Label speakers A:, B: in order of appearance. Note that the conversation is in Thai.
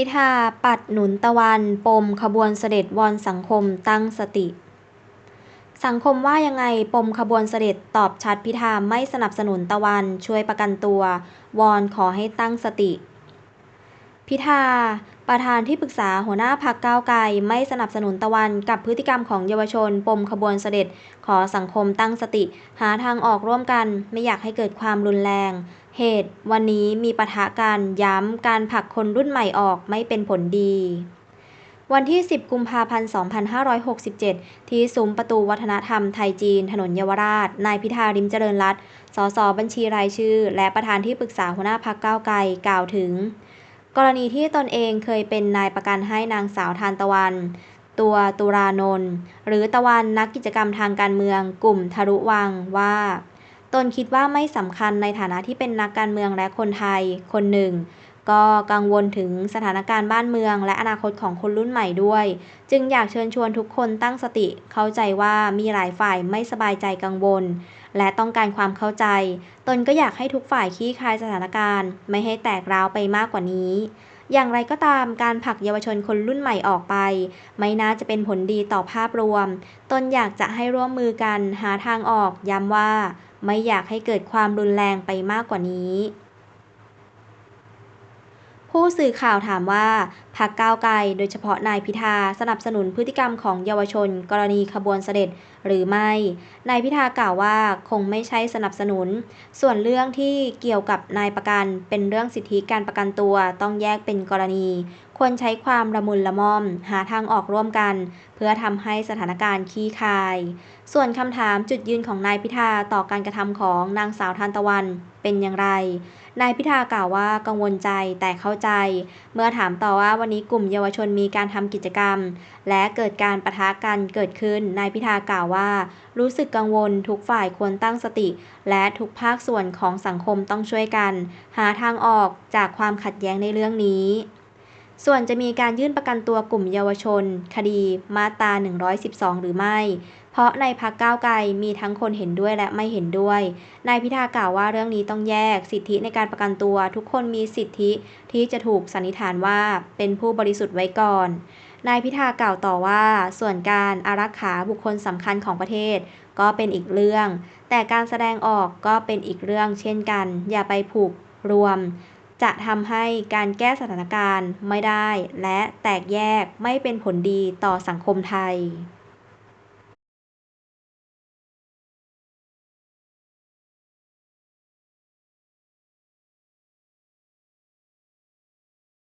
A: พิธาปัดหนุนตะวัน ปมขบวนเสด็จวอนสังคมตั้งสติ สังคมว่ายังไงปมขบวนเสด็จตอบชัดพิธาไม่สนับสนุนตะวัน ช่วยประกันตัว วอนขอให้ตั้งสติ พิธา ประธานที่ปรึกษาหัวหน้าพักก้าวไกลไม่สนับสนุนตะวันกับพฤติกรรมของเยาวชน ปมขบวนเสด็จ ขอสังคมตั้งสติ หาทางออกร่วมกัน ไม่อยากให้เกิดความรุนแรง เหตุ วันนี้มีปะทะกัน ย้ำ การผลักคนรุ่นใหม่ออกไม่เป็นผลดี วันที่ 10 กุมภาพันธ์ 2567 ที่ซุ้มประตูวัฒนธรรมไทยจีน ถนนเยาวราช นายพิธาริมเจริญรัตน์ สสบัญชีรายชื่อ และประธานที่ปรึกษาหัวหน้าพักก้าวไกล กล่าวถึง กรณีที่ตนเองเคยเป็นนายประกันให้นางสาวทานตะวันตัวตุรานนท์หรือตะวันนักกิจกรรมทางการเมือง กลุ่มทะลุวังว่า ตนคิดว่าไม่สำคัญในฐานะที่เป็นนักการเมืองและคนไทยคนหนึ่ง ก็กังวลถึงสถานการณ์บ้านเมือง และอนาคตของคนรุ่นใหม่ด้วย จึงอยากเชิญชวนทุกคนตั้งสติ เข้าใจว่ามีหลายฝ่ายไม่สบายใจกังวล และต้องการความเข้าใจ ตนก็อยากให้ทุกฝ่ายคลี่คลายสถานการณ์ ไม่ให้แตกร้าวไปมากกว่านี้อย่างไรก็ตามการผลักเยาวชนคนรุ่นใหม่ออกไป ไม่น่าจะเป็นผลดีต่อภาพรวม ตนอยากจะให้ร่วมมือกันหาทางออกย้ำว่า ไม่อยากให้เกิดความรุนแรงไปมากกว่านี้ ผู้สื่อข่าวถามว่าพรรคก้าวไกลโดยเฉพาะนายพิธาสนับสนุนพฤติกรรมของเยาวชน กรณีขบวนเสด็จหรือไม่ นายพิธากล่าวว่าคงไม่ใช่สนับสนุน ส่วนเรื่องที่เกี่ยวกับนายประกันเป็นเรื่องสิทธิการประกันตัวต้องแยกเป็นกรณี ควรใช้ความละมุนละม่อม หาทางออกร่วมกัน เพื่อทำให้สถานการณ์คลี่คลาย ส่วนคำถามจุดยืนของนายพิธาต่อการกระทำของนางสาวทานตะวันเป็นอย่างไร นายพิธากล่าวว่ากังวลใจแต่เข้าใจ เมื่อถามต่อว่าวันนี้กลุ่มเยาวชนมีการทำกิจกรรม และเกิดการปะทะกันเกิดขึ้น นายพิธากล่าวว่า รู้สึกกังวลทุกฝ่ายควรตั้งสติ และทุกภาคส่วนของสังคมต้องช่วยกัน หาทางออกจากความขัดแย้งในเรื่องนี้ ส่วนจะมีการยื่นประกันตัวกลุ่มเยาวชน คดี มาตรา 112 หรือไม่ เพราะในพักก้าวไกลมีทั้งคนเห็นด้วยและไม่เห็นด้วย นายพิธากล่าวว่าเรื่องนี้ต้องแยก สิทธิในการประกันตัว ทุกคนมีสิทธิที่จะถูกสันนิษฐานว่าเป็นผู้บริสุทธิ์ไว้ก่อน นายพิธากล่าวต่อว่า ส่วนการอารักขาบุคคลสำคัญของประเทศ ก็เป็นอีกเรื่อง แต่การแสดงออกก็เป็นอีกเรื่องเช่นกัน อย่าไปผูกรวม จะทำให้การแก้สถานการณ์ไม่ได้และแตกแยกไม่เป็นผลดีต่อสังคมไทย